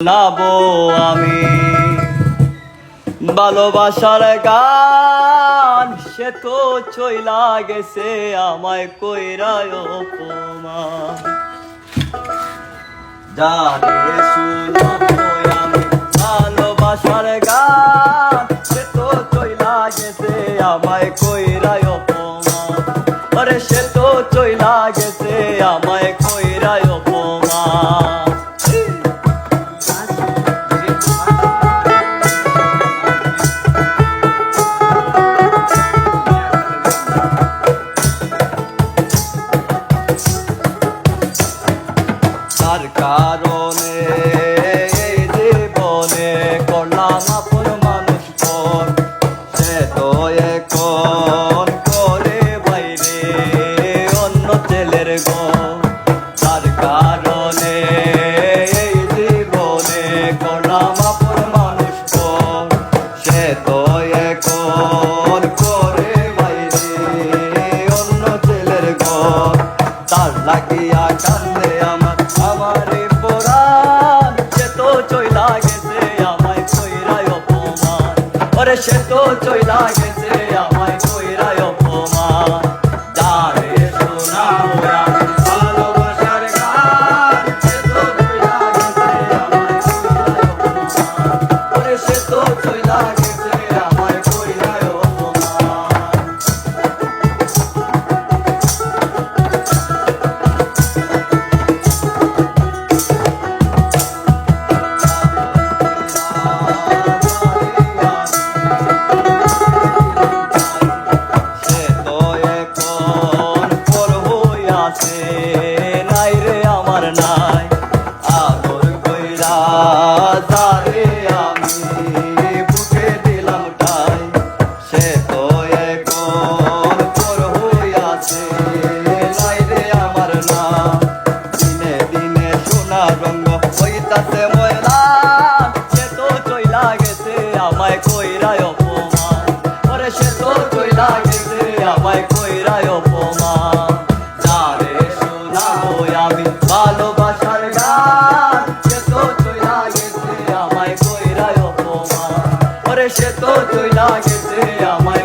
নাবো আমি। ভালোবাসার গান, সে তো চইলা গেছে আমায় কইরায় উপমা জানি শুনো আমি, ভালোবাসার কারণে, জীবনে করলাম আপন মানুষ পর, সে তো এখন করে বাইরে অন্য ছেলের গো তার কারণে জীবনে করলাম আপন মানুষ পর, সে তো এখন 醉倒，爱恨自由。আমায় কইরায় অপমান। ওরে সে তো কইরা গেছে, আমায় কইরায় অপমান। যারে শোনা আমি ভালোবাসার গান। সে তো কইরা গেছে, আমায় কইরায় অপমান। ওরে সে তো কইরা গেছে, আমায়